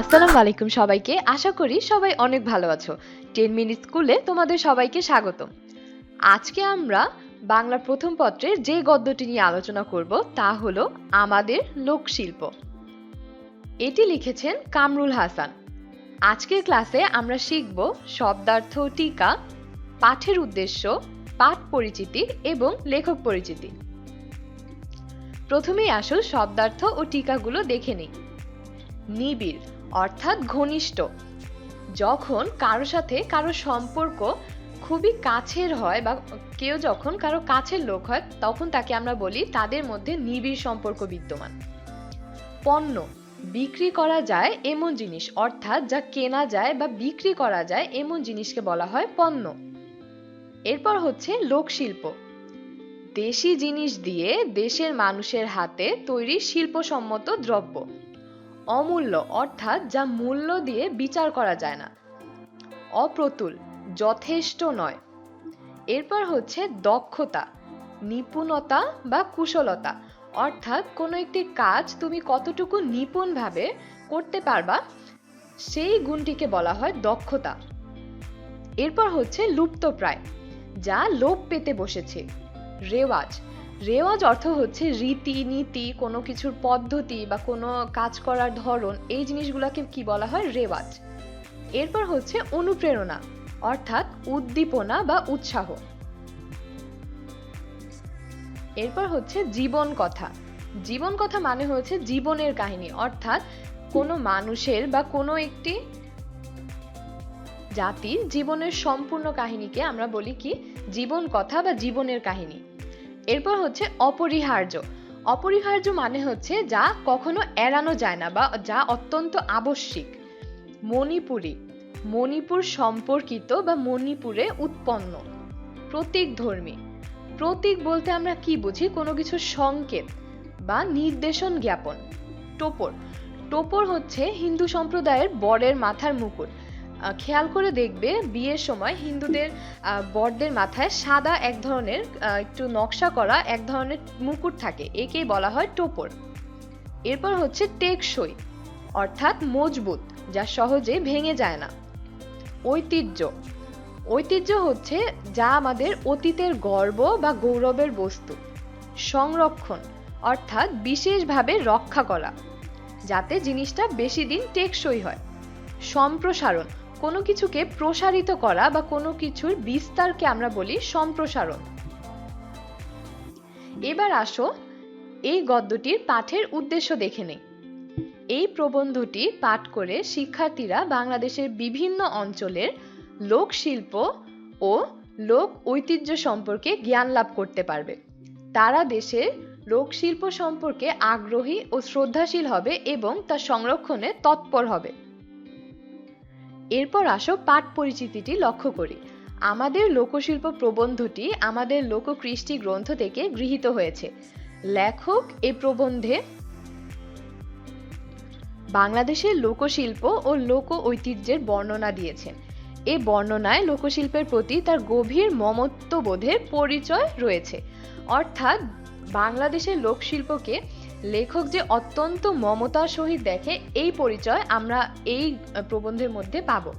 আসসালামু আলাইকুম সবাইকে। আশা করি সবাই অনেক ভালো আছো। টেন মিনিট স্কুলে তোমাদের সবাইকে স্বাগত আজকে আমরা বাংলা প্রথম পত্রের যে গদ্যটি নিয়ে আলোচনা করব তা হলো আমাদের লোকশিল্প। এটি লিখেছেন কামরুল হাসান। আজকের ক্লাসে আমরা শিখব শব্দার্থ টিকা, পাঠের উদ্দেশ্য, পাঠ পরিচিতি এবং লেখক পরিচিতি। প্রথমেই আসো শব্দার্থ ও টিকাগুলো দেখে নিই। নিবিড় অর্থাৎ ঘনিষ্ঠ। যখন কারও সাথে কারও সম্পর্ক খুবই কাছের হয় বা কেউ যখন কারও কাছের লোক হয়, তখন তাকে আমরা বলি তাদের মধ্যে নিবিড় সম্পর্ক বিদ্যমান। পণ্য বিক্রি করা যায় এমন জিনিস, অর্থাৎ যা কেনা যায় বা বিক্রি করা যায় এমন জিনিসকে বলা হয় পণ্য। এরপর হচ্ছে লোকশিল্প। দেশি জিনিস দিয়ে দেশের মানুষের হাতে তৈরি শিল্পসম্মত দ্রব্য। অমূল্য, অর্থাৎ যা মূল্য দিয়ে বিচার করা যায় না। অপ্রতুল, যথেষ্ট নয়। এরপর হচ্ছে দক্ষতা, নিপুণতা বা কুশলতা। অর্থাৎ কোনো একটি কাজ তুমি কতটুকু নিপুণভাবে করতে পারবা, সেই গুণটিকে বলা হয় দক্ষতা। এরপর হচ্ছে লুপ্তপ্রায়, যা লোপ পেতে বসেছে। রেওয়াজ রেওয়াজ অর্থ হচ্ছে রীতি, নীতি, কোনো কিছুর পদ্ধতি বা কোনো কাজ করার ধরন, এই জিনিসগুলোকে কি বলা হয়? রেওয়াজ। এরপর হচ্ছে অনুপ্রেরণা, অর্থাৎ উদ্দীপনা বা উৎসাহ। এরপর হচ্ছে জীবন কথা। জীবন কথা মানে হচ্ছে জীবনের কাহিনী, অর্থাৎ কোনো মানুষের বা কোনো একটি জাতির জীবনের সম্পূর্ণ কাহিনীকে আমরা বলি কি, জীবন কথা বা জীবনের কাহিনী। এরপর হচ্ছে অপরিহার্য। অপরিহার্য মানে হচ্ছে যা কখনো এড়ানো যায় না বা যা অত্যন্ত আবশ্যিক। মণিপুরী। মণিপুর সম্পর্কিত বা মণিপুরে উৎপন্ন। প্রতীক ধর্মী। প্রতীক বলতে আমরা কি বুঝি? কোনো কিছু সংকেত বা নির্দেশন জ্ঞাপন। টোপর। টোপর হচ্ছে হিন্দু সম্প্রদায়ের বরের মাথার মুকুট। খেয়াল করে দেখবে বিয়ের সময় হিন্দুদের বরদের মাথায় সাদা এক ধরনের একটু নকশা করা এক ধরনের মুকুট থাকে, একেই বলা হয় টোপর। এরপর হচ্ছে টেকসই, অর্থাৎ মজবুত, যা সহজে ভেঙে যায় না। ঐতিহ্য ঐতিহ্য হচ্ছে যা আমাদের অতীতের গর্ব বা গৌরবের বস্তু। সংরক্ষণ, অর্থাৎ বিশেষভাবে রক্ষা করা, যাতে জিনিসটা বেশি দিন টেকসই হয়। সম্প্রসারণ কোনো কিছুকে প্রসারিত করা বা কোনো কিছুর বিস্তারকে আমরা বলি সম্প্রসারণ। এবার আসো এই গদ্যটির পাঠের উদ্দেশ্য দেখে নেই। এই প্রবন্ধটি পাঠ করে শিক্ষার্থীরা বাংলাদেশের বিভিন্ন অঞ্চলের লোকশিল্প ও লোক ঐতিহ্য সম্পর্কে জ্ঞান লাভ করতে পারবে। তারা দেশের লোকশিল্প সম্পর্কে আগ্রহী ও শ্রদ্ধাশীল হবে এবং তা সংরক্ষণে তৎপর হবে। এরপর আসো পাঠ পরিচিতিটি লক্ষ্য করি। আমাদের লোকশিল্প প্রবন্ধটি আমাদের লোককৃষ্টি গ্রন্থ থেকে গৃহীত হয়েছে। লেখক এই প্রবন্ধে বাংলাদেশের লোকশিল্প ও লোক ঐতিহ্যের বর্ণনা দিয়েছেন। এই বর্ণনায় লোকশিল্পের প্রতি তার গভীর মমত্ববোধের পরিচয় রয়েছে। অর্থাৎ বাংলাদেশের লোকশিল্পকে লেখক যে অত্যন্ত মমতার সহিত দেখে এই পরিচয় আমরা এই প্রবন্ধের মধ্যে পাব।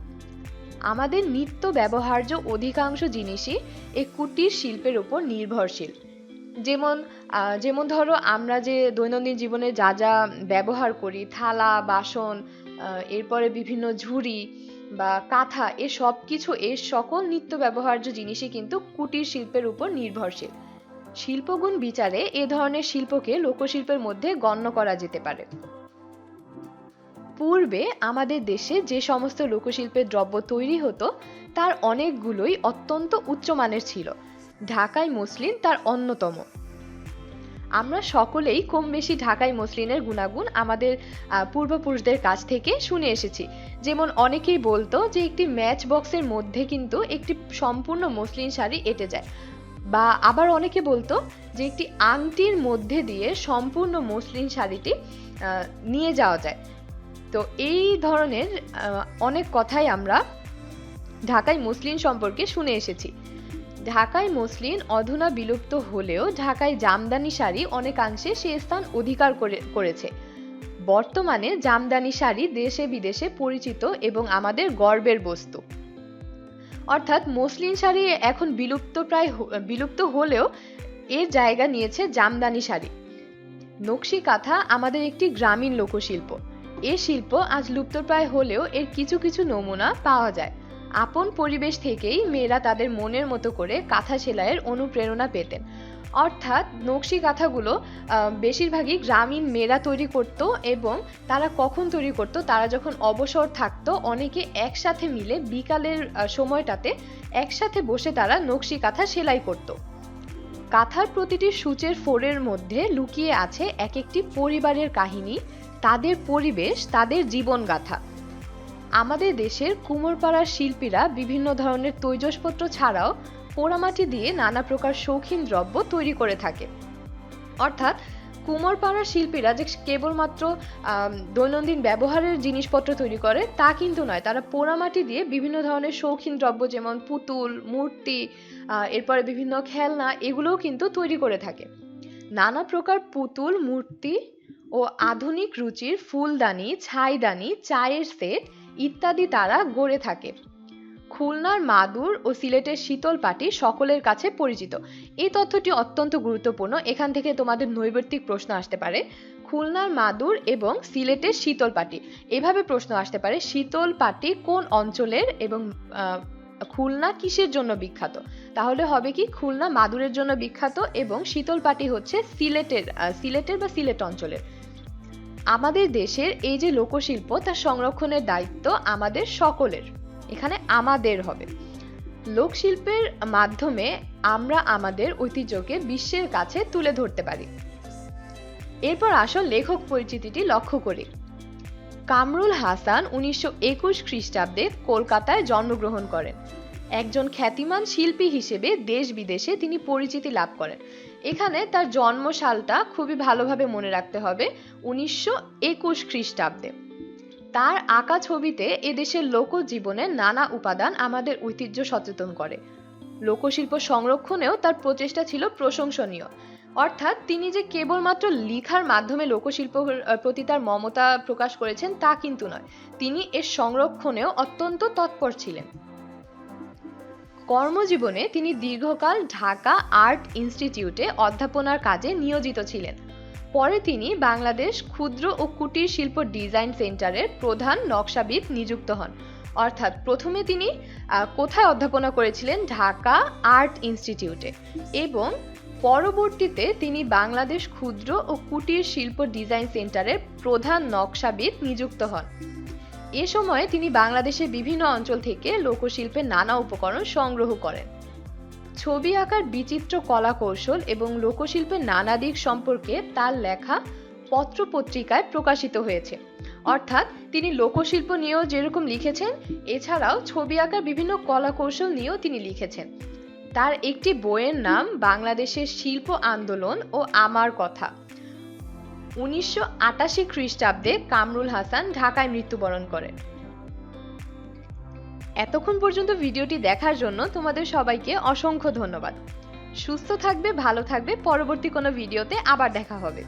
আমাদের নিত্য ব্যবহার্য অধিকাংশ জিনিসই এই কুটির শিল্পের উপর নির্ভরশীল। যেমন যেমন ধরো আমরা যে দৈনন্দিন জীবনে যা যা ব্যবহার করি, থালা, বাসন এরপরে বিভিন্ন ঝুড়ি বা কাঁথা, এ সব কিছু এর সকল নিত্য ব্যবহার্য জিনিসই কিন্তু কুটির শিল্পের উপর নির্ভরশীল। শিল্পগুণ বিচারে এ ধরনের শিল্পকে লোকশিল্পের মধ্যে গণ্য করা যেতে পারে। পূর্বে আমাদের দেশে যে সমস্ত লোকশিল্পের দ্রব্য তৈরি হতো, তার অনেকগুলোই অত্যন্ত উচ্চমানের ছিল। ঢাকায় মসলিন তার অন্যতম। আমরা সকলেই কম বেশি ঢাকায় মসলিনের গুণাগুণ আমাদের পূর্বপুরুষদের কাছ থেকে শুনে এসেছি। যেমন অনেকেই বলতো যে একটি ম্যাচ বক্সের মধ্যে কিন্তু একটি সম্পূর্ণ মসলিন শাড়ি এঁটে যায়। বা আবার অনেকে বলতো যে একটি আংটির মধ্যে দিয়ে সম্পূর্ণ মসলিন শাড়িটি নিয়ে যাওয়া যায়। তো এই ধরনের অনেক কথাই আমরা ঢাকাই মসলিন সম্পর্কে শুনে এসেছি। ঢাকাই মসলিন অধুনা বিলুপ্ত হলেও ঢাকায় জামদানি শাড়ি অনেকাংশে সে স্থান অধিকার করে, করেছে। বর্তমানে জামদানি শাড়ি দেশে বিদেশে পরিচিত এবং আমাদের গর্বের বস্তু। অর্থাৎ মসলিন শাড়ি এখন বিলুপ্ত প্রায় বিলুপ্ত হলেও এর জায়গা নিয়েছে জামদানি শাড়ি। নকশি কাঁথা আমাদের একটি গ্রামীণ লোকশিল্প। এ শিল্প আজ লুপ্তপ্রায় হলেও এর কিছু কিছু নমুনা পাওয়া যায়। আপন পরিবেশ থেকেই মেয়েরা তাদের মনের মতো করে কাঁথা সেলাইয়ের অনুপ্রেরণা পেতেন। অর্থাৎ নকশি কাঁথাগুলো বেশিরভাগই গ্রামীণ মেয়েরা তৈরি করত এবং তারা কখন তৈরি করত, তারা যখন অবসর থাকতো, অনেকে একসাথে মিলে বিকালের সময়টাতে একসাথে বসে তারা নকশি কাঁথা সেলাই করত। কাঁথার প্রতিটি সূচের ফোরের মধ্যে লুকিয়ে আছে এক একটি পরিবারের কাহিনী, তাদের পরিবেশ, তাদের জীবনগাথা আমাদের দেশের কুমোরপাড়ার শিল্পীরা বিভিন্ন ধরনের তৈজসপত্র ছাড়াও পোড়ামাটি দিয়ে নানা প্রকার শৌখিন দ্রব্য তৈরি করে থাকে। অর্থাৎ কুমোরপাড়ার শিল্পীরা যে কেবলমাত্র দৈনন্দিন ব্যবহারের জিনিসপত্র তৈরি করে, তা কিন্তু নয়। তারা পোড়ামাটি দিয়ে বিভিন্ন ধরনের শৌখিন দ্রব্য যেমন পুতুল, মূর্তি এরপরে বিভিন্ন খেলনা, এগুলোও কিন্তু তৈরি করে থাকে। নানা প্রকার পুতুল, মূর্তি ও আধুনিক রুচির ফুলদানি, ছাইদানি, চায়ের সেট ইত্যাদি তারা গড়ে থাকে। খুলনার মাদুর ও সিলেটের শীতল পাটি সকলের কাছে পরিচিত। এই তথ্যটি অত্যন্ত গুরুত্বপূর্ণ। এখান থেকে তোমাদের নৈর্ব্যক্তিক প্রশ্ন আসতে পারে, খুলনার মাদুর এবং সিলেটের শীতল পাটি। এভাবে প্রশ্ন আসতে পারে, শীতল পাটি কোন অঞ্চলের এবং খুলনা কিসের জন্য বিখ্যাত? তাহলে হবে কি, খুলনা মাদুরের জন্য বিখ্যাত এবং শীতল পাটি হচ্ছে সিলেটের সিলেটের বা সিলেট অঞ্চলের। আমাদের দেশের এই যে লোকশিল্প, তার সংরক্ষণের দায়িত্ব আমাদের সকলের। এখানে আমাদের হবে। লোকশিল্পের মাধ্যমে আমরা আমাদের ঐতিহ্যকে বিশ্বের কাছে তুলে ধরতে পারি। এরপর আসল লেখক পরিচিতিটি লক্ষ্য করি। কামরুল হাসান উনিশশো একুশ খ্রিস্টাব্দে কলকাতায় জন্মগ্রহণ করেন। একজন খ্যাতিমান শিল্পী হিসেবে দেশ বিদেশে তিনি পরিচিতি লাভ করেন। এখানে তার জন্মসালটা খুবই ভালোভাবে মনে রাখতে হবে, উনিশশো একুশ খ্রিস্টাব্দে। তার আঁকা ছবিতে এদেশের লোকজীবনের নানা উপাদান আমাদের ঐতিহ্য সচেতন করে। লোকশিল্প সংরক্ষণেও তার প্রচেষ্টা ছিল প্রশংসনীয়। অর্থাৎ তিনি যে কেবলমাত্র লিখার মাধ্যমে লোকশিল্প প্রতি তার মমতা প্রকাশ করেছেন তা কিন্তু নয়। তিনি এর সংরক্ষণেও অত্যন্ত তৎপর ছিলেন। কর্মজীবনে তিনি দীর্ঘকাল ঢাকা আর্ট ইনস্টিটিউটে অধ্যাপনার কাজে নিয়োজিত ছিলেন। পরে তিনি বাংলাদেশ ক্ষুদ্র ও কুটির শিল্প ডিজাইন সেন্টারের প্রধান নকশাবিদ নিযুক্ত হন। অর্থাৎ প্রথমে তিনি কোথায় অধ্যাপনা করেছিলেন? ঢাকা আর্ট ইনস্টিটিউটে। এবং পরবর্তীতে তিনি বাংলাদেশ ক্ষুদ্র ও কুটির শিল্প ডিজাইন সেন্টারের প্রধান নকশাবিদ নিযুক্ত হন। এ সময়ে তিনি বাংলাদেশের বিভিন্ন অঞ্চল থেকে লোকশিল্পের নানা উপকরণ সংগ্রহ করেন। ছবি আঁকার বিচিত্র কলা কৌশল এবং লোকশিল্পের নানা দিক সম্পর্কে তার লেখা পত্রপত্রিকায় প্রকাশিত হয়েছে। অর্থাৎ তিনি লোকশিল্প নিয়েও যেরকম লিখেছেন, এছাড়াও ছবি আঁকার বিভিন্ন কলা কৌশল নিয়েও তিনি লিখেছেন। তার একটি বইয়ের নাম বাংলাদেশের শিল্প আন্দোলন ও আমার কথা। উনিশশো আটাশি খ্রিস্টাব্দে কামরুল হাসান ঢাকায় মৃত্যুবরণ করেন। এতক্ষণ পর্যন্ত ভিডিওটি দেখার জন্য তোমাদের সবাইকে অসংখ্য ধন্যবাদ। সুস্থ থাকবে, ভালো থাকবে, পরবর্তী কোনো ভিডিওতে আবার দেখা হবে।